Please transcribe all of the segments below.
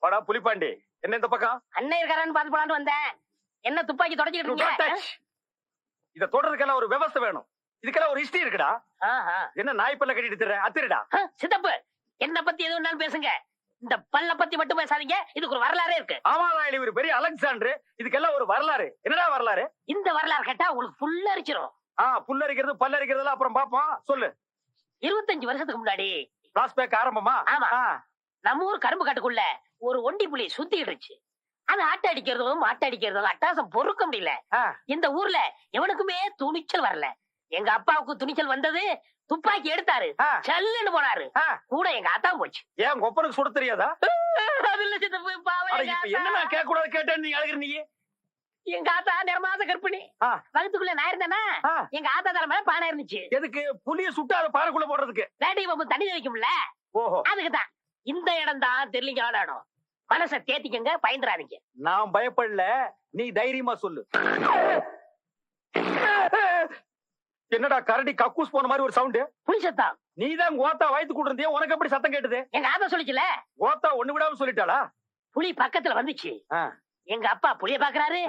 வாடா புலிப்பாண்டி. என்ன இந்த பக்கம்? அண்ணன் இருக்காரான்னு பாத்து போலான்னு வந்தேன். என்ன துப்பாக்கி தொடச்சிக்கிட்டு இருக்கீங்க. இத தொடறதுக்கெல்லாம் ஒரு விவஸ்தை வேணும். இதுக்கெல்லாம் ஒரு ஹிஸ்டரி இருக்குடா. ஆஹா. என்ன நாய் பல்ல கட்டிட்டு திர அத்திரடா. சித்தப்பு என்ன பத்தி எதுவும் பேசுங்க. இந்த பல்ல பத்தி மட்டும் பேசாதீங்க. இதுக்கு ஒரு வரலாறே இருக்கு. ஆமாதான் இவர் பெரிய அலெக்சாண்டர். இதுக்கெல்லாம் ஒரு வரலாறு. என்னடா வரலாறு? இந்த வரலாறு கேட்டா உங்களுக்கு ஃபுல்லா அரிச்சிரும். ஆ புல்லரிக்கிறது பல்லரிக்கிறதுலாம் அப்புறம் பாப்போம் சொல்லு. இருபத்தஞ்சு வருஷத்துக்கு முன்னாடி. பிளாஸ்பேக் ஆரம்பமா? ஆமா. நம்ம ஊர் கரும்பு காட்டுக்குள்ள ஒரு ஒண்டி புலி சுத்திட்டு இருந்துச்சு அது ஆட்ட அடிக்கிறதும் மாட்ட அடிக்கிறதும் அட்டாசம் பொறுக்க முடியல. இந்த ஊர்ல எவனுக்குமே துணிச்சல் வரல. எங்க அப்பாவுக்கு துணிச்சல் வந்தது துப்பாக்கி எடுத்தாரு. சல்லுன்னு போனாரு. கூட எங்க ஆத்தா போச்சு. ஏன் உங்க ஒப்பனுக்கு சுட தெரியாதா. என்ன நான் கேட்க கூடாது கேட்டேன்னு நீ அழுகிற நீ எங்க ஆத்தா நிறமாத கற்பிணி. வகுத்துக்குள்ள நான் இருந்தேனா. எங்க ஆத்தா தலைமை பானை இருந்துச்சு. எதுக்கு? புலிய சுட்டு அதை பாறைக்குள்ள போடுறதுக்கு. வேட்டை பாம்பு தண்ணி வைக்கும்ல ஓஹோ. அதுக்குதான். இந்த இடம் தான் தெரியலீங்க இடம் மனசை தேத்திக்கங்க பயந்துறாதீங்க. நான் பயப்படல நீ தைரியமா சொல்லு. என்னடா கரடி கக்கூஸ் போன மாதிரி ஒரு சவுண்ட் புலி சத்தம் நீ தான் கோத்தா வயித்து கூட்டிருந்தியா உனக்கு எப்படி சத்தம் கேட்டது? எங்க ஆத்தா சொல்லிச்சுல? கோத்தா ஒண்ணு விடாம சொல்லிட்டாளா? புலி பக்கத்துல வந்துச்சு. எங்க அப்பா புலிய பாக்குறாரு.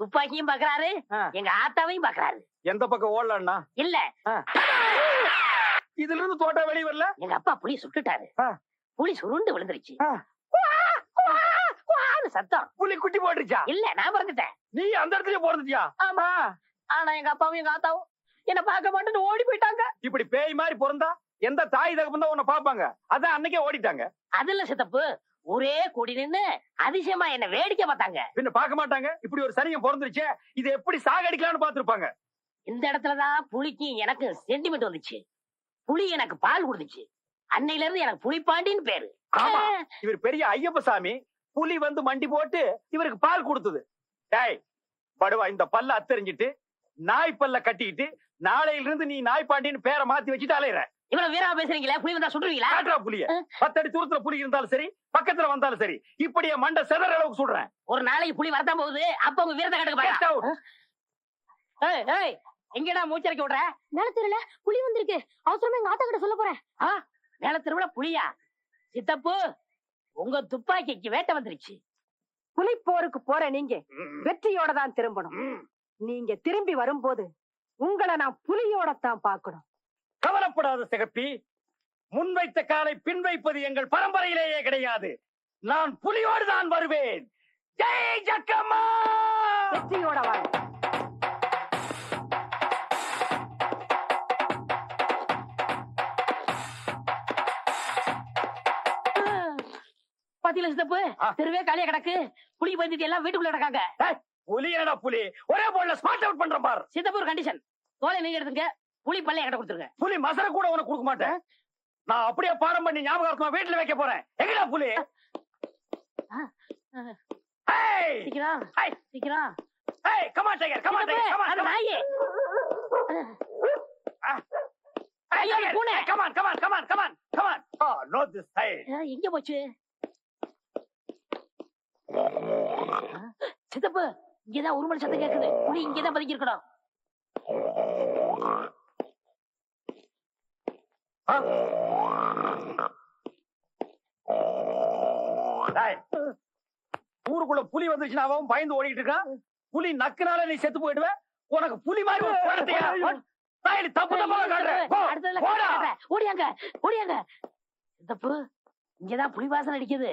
துப்பாக்கியும் பாக்குறாரு. எங்க ஆத்தாவையும் பாக்குறாரு. எந்த பக்கம் ஓடலான்னா? இல்ல. இதுல இருந்து தோட்டா வெளிய வரல? எங்க அப்பா புலி சுட்டுட்டாரு. புலி சுருண்டு விழுந்துருச்சு. சத்தம். புலி குட்டி போட்டுருச்சா? இல்ல நான் பிறந்துட்டேன். நீ அந்த இடத்துல போறதுச்சியா ஆமா. ஆனா எங்க அப்பாவும் எங்க ஆத்தாவும் என்ன பார்க்க மாட்டேன்னு ஓடி போயிட்டாங்க. இப்படி பேய் மாதிரி பிறந்தா எந்த தாய் தகப்பன் தான் உன்னை பாப்பாங்க அதான் அன்னைக்கே ஓடிட்டாங்க. அதுல சித்தப்பு ஒரே கூடி நின்னு அதிசயமா என்ன வேடிக்கை பார்த்தாங்க. பின்ன பார்க்க மாட்டாங்க? இப்படி ஒரு சரியம் பிறந்துருச்சே இது எப்படி சாகடிக்கலாம்னு பாத்துருப்பாங்க இந்த இடத்துலதான் புலிக்கு எனக்கு சென்டிமெண்ட் வந்துச்சு. புலி எனக்கு பால் கொடுத்துச்சு. அன்னையில இருந்து எனக்கு புலிப்பாண்டின்னு பேரு. ஆமா. இவர் பெரிய ஐயப்ப சாமி புலி வந்து மண்டி போட்டு இவருக்கு பால் கொடுத்தது. டேய் படுவா இந்த பல்ல அத்தறிஞ்சிட்டு நாய் பல்ல கட்டிக்கிட்டு நாளையில இருந்து நீ நாய் பாண்டின்னு பேரை மாத்தி வச்சுட்டு அலையிற. இவ்வளவு வீரமா பேசுறீங்களா? புலி வந்தா சுடுவீங்களா காட்டுறா புலிய. பத்தடி தூரத்துல புலி இருந்தாலும் சரி பக்கத்துல வந்தாலும் சரி இப்படியே மண்டை செதற அளவுக்கு சொல்றேன் ஒரு நாளைக்கு புலி வரதான் போகுது. அப்ப உங்க வீரத்தை கட்டுக்க எங்கடா மூச்சரைக்க விடுற? நிலத்துல புலி வந்திருக்கு. அவசரமா எங்க ஆத்தா கிட்ட சொல்ல போறேன். மேல திருவிழா புலியா? சித்தப்பு உங்க துப்பாக்கிக்கு வேட்டை வந்துருச்சு. புலி போருக்கு போற நீங்க வெற்றியோட தான் திரும்பணும். நீங்க திரும்பி வரும்போது உங்களை நான் புலியோட தான் பார்க்கணும். கவலைப்படாத சிகப்பி. முன்வைத்த காலை பின் வைப்பது எங்கள் பரம்பரையிலேயே கிடையாது. நான் புலியோடு தான் வருவேன். ஜெய் ஜக்கம்மா! வெற்றியோட வர பாத்தீங்களா சித்தப்பு. தெருவே காலியா கிடக்கு. புலி பயந்துட்டு எல்லாம் வீட்டுக்குள்ள கிடக்காங்க. புலி என்னடா புலி? ஒரே போல்ல ஸ்மார்ட் அவுட் பண்ற பார். சித்தப்பு ஒரு கண்டிஷன் தோலை நீங்க எடுத்துங்க. புலி பல்ல என்கிட்ட கொடுத்துருங்க. புலி மசர கூட உனக்கு கொடுக்க மாட்டேன். நான் அப்படியே பாடம் பண்ணி ஞாபகார்த்தமா வீட்டுல வைக்க போறேன். எங்கடா புலி? சீக்கிரம். சீக்கிரம் ஏய்! Come on tiger come on tiger come அது ஆன் நாயே ஐயோ, பூனை. Come on come on come on come on come on ah no this side எங்க போச்சு? சித்தப்பு இங்கதான் ஒரு மணி சத்தம் கேக்குது. புலி இங்கதான் பதுக்கி இருக்கணும் ஊருக்குள்ள புலி வந்துச்சுன்னா அவன் பயந்து ஓடிட்டு இருக்கான். புலி நக்குனால நீ செத்து போயிடுவ. உனக்கு புலி மாதிரி தப்பு தப்பா. ஓடியாங்க ஓடியாங்க. சித்தப்பு இங்கதான் புலி வாசனை அடிக்குது.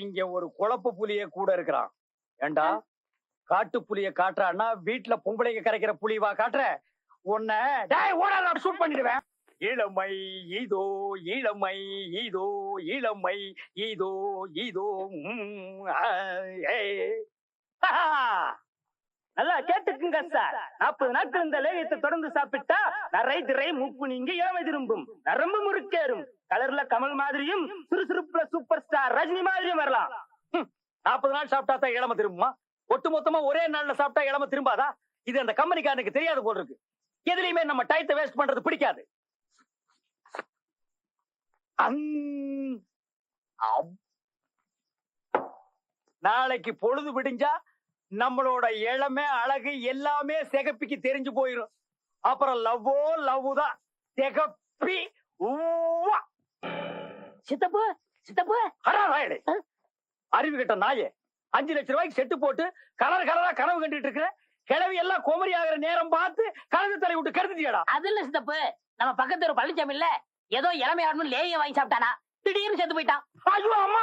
இங்க ஒரு குழப்பு புலிய கூட இருக்கிறான். ஏண்டா? காட்டு புலிய காட்டுறான்னா வீட்டுல பொம்பளைங்க கரைக்கிற புலிவா காட்டுற. உன்னை டேய் ஓடாத ஷூட் பண்ணிடுவேன். இளமை இதோ இளமை இதோ இளமை இதோ இதோ ஏய். நல்லா கேட்டுக்குங்க சார். நாற்பது நாட்கள் இந்த லேகியத்தை தொடர்ந்து சாப்பிட்டா நரை திரை மூப்பு நீங்க ஏமை திரும்பும். நரம்பு முறுக்கேறும். கலர்ல கமல் மாதிரியும் சுறுசுறுப்புல சூப்பர் ஸ்டார் ரஜினி மாதிரியும் வரலாம். நாற்பது நாள் சாப்பிட்டா தான் இளமை திரும்புமா? ஒட்டு மொத்தமா ஒரே நாள்ல சாப்பிட்டா இளமை திரும்பாதா? இது அந்த கம்பெனிக்காரனுக்கு தெரியாது போல் இருக்கு. எதுலயுமே நம்ம டயத்தை வேஸ்ட் பண்றது பிடிக்காது. அம். அப். நாளைக்கு பொழுது விடிஞ்சா நம்மளோட இளமை அழகு எல்லாமே சிகப்பிக்கு தெரிஞ்சு போயிரும். அப்புறம் லவ்வோ லவ் தான். சிகப்பி சித்தப்பு சித்தப்பு. அடா ராயடே அறிவு கெட்ட நாயே. அஞ்சு லட்சம் ரூபாய்க்கு செட்டு போட்டு கலர் கலரா கனவு கண்டுட்டு இருக்கிற கிழவி எல்லாம் கோமரி ஆகிற நேரம் பார்த்து கலந்து தலை விட்டு கருதுட்டியடா அது இல்ல சித்தப்பு. நம்ம பக்கத்து ஒரு பழனிச்சாமி இல்ல ஏதோ இளமை ஆடணும் லேய வாங்கி சாப்பிட்டானா? திடீர்னு செத்து போயிட்டான். ஐயோ அம்மா!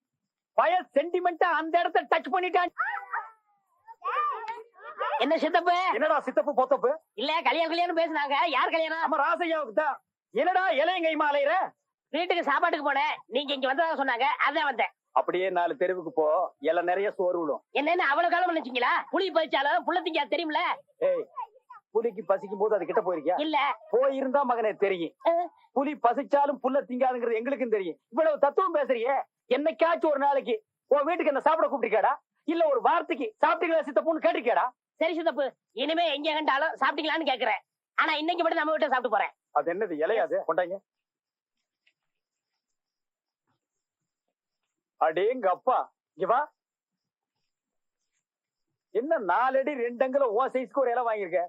பய சென்டிமெண்ட் அந்த இடத்த டச் பண்ணிட்டான். என்ன சித்தப்பு? என்னடா சித்தப்பு பொத்தப்பு? இல்ல கல்யாணம் கல்யாணம் பேசுனாங்க. யார் கல்யாணம்? நம்ம ராசையாவுக்கு தான் என்னடா இலையங்கைமா அலையிற? வீட்டுக்கு சாப்பாட்டுக்கு போனேன். நீங்க இங்க வந்ததா சொன்னாங்க. அதான் வந்தேன். அப்படியே நாலு தெருவுக்கு போ. இலை நிறைய சோறு விழும் என்னன்னு அவ்வளவு காலம் நினைச்சீங்களா? புளி பறிச்சாலும் புள்ள திங்க தெரியுமில? ஏய் புலிக்கு பசிக்கும் போது அது கிட்ட போயிருக்கியா? இல்ல. போயிருந்தா மகனே தெரியும். புலி பசிச்சாலும் புல்ல திங்காதுங்கிறது எங்களுக்கும் தெரியும். இவ்வளவு தத்துவம் பேசுறியே? என்னைக்காச்சும் ஒரு நாளைக்கு உன் வீட்டுக்கு என்ன சாப்பிட கூப்பிட்டிருக்கேடா இல்ல ஒரு வார்த்தைக்கு சாப்பிட்டீங்களா சித்தப்புன்னு கேட்டிருக்கேடா சரி சித்தப்பு இனிமே எங்க கண்டாலும் சாப்பிட்டீங்களான்னு கேக்குறேன் ஆனா இன்னைக்கு மட்டும் நம்ம வீட்டை சாப்பிட்டு போறேன். அது என்னது இலையாது கொண்டாங்க. அடேங்க அப்பா. இங்க வா. என்ன நாலடி ரெண்டு அங்குல ஓ சைஸ்க்கு ஒரு இலை வாங்கியிருக்க?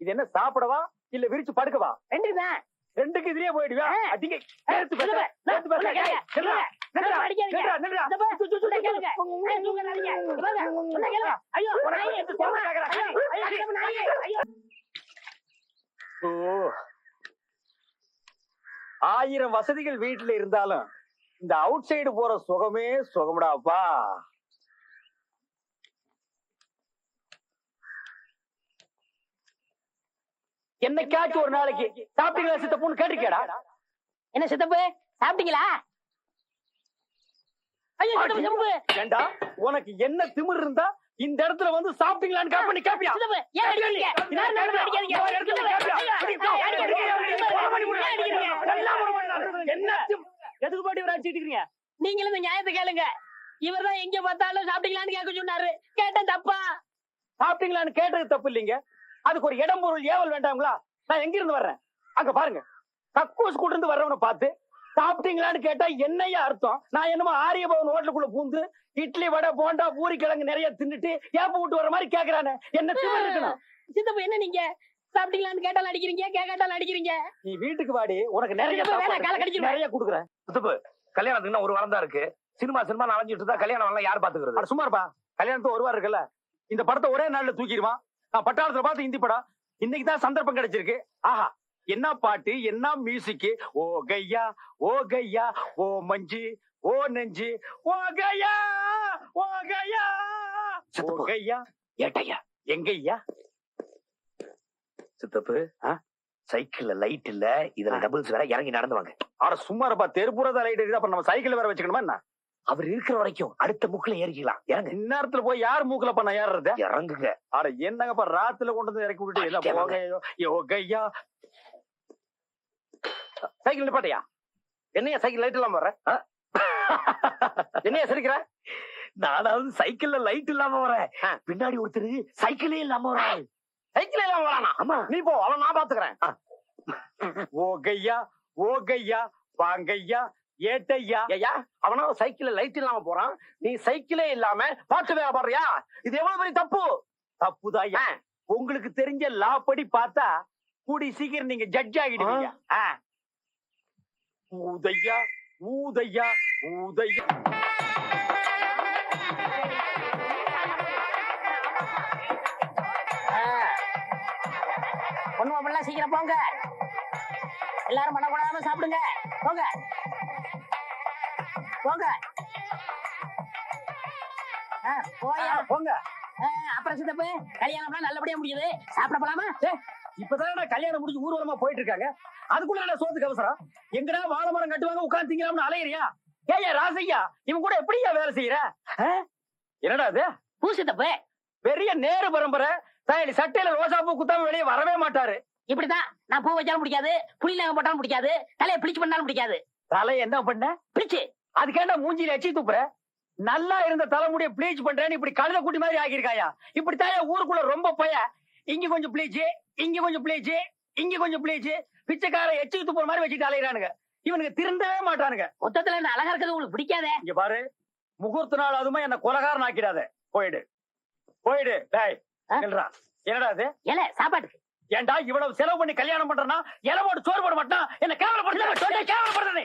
இது என்ன சாப்பிடவா? இல்ல விரிச்சு படுக்கவா? ரெண்டுதான் ரெண்டுக்கு இதுலயே போயிடுவியா? அடிங்க நேத்து ஓ. ஆயிரம் வசதிகள் வீட்டுல இருந்தாலும் இந்த அவுட் சைடு போற சுகமே சுகம்டாப்பா என்னைக்காச்சும் ஒரு நாளைக்கு சாப்பிட்டீங்களா சித்தப்புன்னு கேட்டிருக்கேடா என்ன சித்தப்பு சாப்பிட்டீங்களா ஏண்டா உனக்கு என்ன திமிர் இருந்தா இந்த இடத்துல வந்து சாப்பிட்டீங்களான்னு கேப்பியா. என்ன எதுக்கு பாட்டி இவரை அடிச்சிட்டு இருக்கீங்க நீங்களும் நியாயத்தை கேளுங்க இவர்தான் எங்க பார்த்தாலும் சாப்பிட்டீங்களான்னு கேட்க சொன்னாரு கேட்டேன் தப்பா சாப்பிட்டீங்களான்னு கேட்டது தப்பு இல்லைங்க அதுக்கு ஒரு இடம் பொருள் ஏவல் வேண்டாங்களா நான் எங்க இருந்து வர்றேன்? அங்க பாருங்க. கக்கூஸ் கூட இருந்து வர்றவனை பார்த்து சாப்பிட்டீங்களான்னு கேட்டா என்னையா அர்த்தம்? நான் என்னமோ ஆரிய பவன் ஹோட்டலுக்குள்ள பூந்து இட்லி வடை போண்டா பூரி கிழங்கு நிறைய தின்னுட்டு ஏப்ப விட்டு வர மாதிரி கேக்குறானே. என்ன திமிர் இருக்கணும்? சித்தப்பு என்ன நீங்க? சாப்பிட்டீங்களான்னு கேட்டாலும் அடிக்கிறீங்க கேட்காட்டாலும் அடிக்கிறீங்க. நீ வீட்டுக்கு வாடி உனக்கு நிறைய. நிறைய குடுக்குறேன். முத்துப்பு கல்யாணத்துக்கு இன்னும் ஒரு வாரம் தான் இருக்கு. சினிமா சினிமா அலைஞ்சிட்டு இருந்தா கல்யாணம் எல்லாம் யார் பாத்துக்கிறது அட சும்மா இருப்பா. கல்யாணத்துக்கு ஒரு வாரம் இருக்குல்ல. இந்த படத்தை ஒரே நாள்ல தூக்கிடுவான். நான் பட்டாளத்துல பார்த்து ஹிந்தி படம். இன்னைக்கு தான் சந்தர்ப்பம் கிடைச்சிருக்கு. ஆஹா என்ன பாட்டு என்ன மியூசிக் ஓ கையா ஓ கையா ஓ மஞ்சு ஓ நெஞ்சு ஓ கையா ஓ கையா ஓ. கையா. ஏட்டையா எங்கய்யா? சித்தப்பு? சைக்கிள்ல லைட் இல்ல இதுல. டபுள்ஸ் வேற இறங்கி நடந்து வாங்க. ஆட சும்மா இருப்பா தெருப்புறத லைட் இருக்குது. அப்ப நம்ம சைக்கிள் வேற வச்சுக்கணுமா என்ன? அவர் இருக்கிற வரைக்கும் அடுத்த முக்குல ஏறிக்கலாம். இறங்கு. இந்நேரத்துல போய் யார் மூக்குல பண்ண ஏறுறது? இறங்குங்க. அட என்னங்கப்பா ராத்துல கொண்டு வந்து இறக்கி விட்டுட்டு எல்லாம் போகையோ யோகையா? சைக்கிள் நிப்பாட்டியா? என்னையா சைக்கிள் லைட் இல்லாம வர்ற? என்னையா சிரிக்கிற? நானாவது சைக்கிள்ல லைட் இல்லாம வரேன் பின்னாடி ஒருத்தர் சைக்கிளே இல்லாம வர்றான் சைக்கிளே இல்லாம வரானா? ஆமா. நீ போ அவன் நான் பாத்துக்கிறேன். ஓகையா ஓகையா வாங்கையா ஏட்டையா ஐயா அவனா சைக்கிள்ல லைட் இல்லாம போறான். நீ சைக்கிளே இல்லாம பாட்டு வேலை பாடுறியா இது எவ்வளவு பெரிய தப்பு? தப்புதாயா உங்களுக்கு தெரிஞ்ச லா படி பார்த்தா கூடி சீக்கிரம் நீங்க ஜட்ஜ் ஆகிடுவீங்க. ஊதையா ஊதையா ஊதையா. பொண்ணு மாப்பிள்ளலாம் சீக்கிரம் போங்க. எல்லாரும் பண்ண கூடாம சாப்பிடுங்க. போங்க. போங்க. போயா. போங்க. அப்புறம் சித்தப்பு கல்யாணம்லாம் நல்லபடியா முடியுது. சாப்பிட போலாமா? இப்பதான் கல்யாணம் முடிஞ்சு ஊர்வலமா போயிட்டு இருக்காங்க அதுக்குள்ள என்ன சோத்துக்கு அவசரம். எங்கடா வாழை மரம் கட்டுவாங்க உட்கார்ந்து திங்கலாம்னு அலையறியா ஏய்யா ராசையா இவன் கூட எப்படியா வேலை செய்யற? என்னடா இது? பூ சித்தப்பு. பெரிய நேரு பரம்பரை. தாயலி சட்டையில ரோசா பூ குத்தாம வெளியே வரவே மாட்டாரு. இப்படிதான் நான் பூ வச்சாலும் பிடிக்காது புளியில போட்டாலும் பிடிக்காது தலையை பிளிச்சு பண்ணாலும் பிடிக்காது தலை என்ன பண்ண? பிளிச்சு அதுக்கேண்டா மூஞ்சில எச்சி துப்புற நல்லா இருந்த தலைமுடிய ப்ளீச் பண்றேன்னு இப்படி கழுத குட்டி மாதிரி ஆகியிருக்காயா இப்படித்தான் ஊருக்குள்ள ரொம்ப பய. இங்க கொஞ்சம் ப்ளீச் இங்க கொஞ்சம் ப்ளீச் இங்க கொஞ்சம் ப்ளீச் பிச்சைக்கார எச்சி துப்புற மாதிரி வச்சுட்டு அலையிறானுங்க. இவனுக்கு திருந்தவே மாட்டானுங்க. மொத்தத்துல என்ன அழகா இருக்கிறது உங்களுக்கு? பிடிக்காதே? இங்க பாரு. முகூர்த்த நாள் அதுமா என்ன கொலகாரன் ஆக்கிடாத. போயிடு. போயிடு. டேய்? சொல்றா என்னடா இது? ஏல சாப்பாட்டுக்கு. ஏன்டா இவ்வளவு செலவு பண்ணி கல்யாணம் பண்றனா இலை போட்டு சோறு போட மாட்டான். என்ன கேவலப்படுத்த கேவலப்படுத்தனே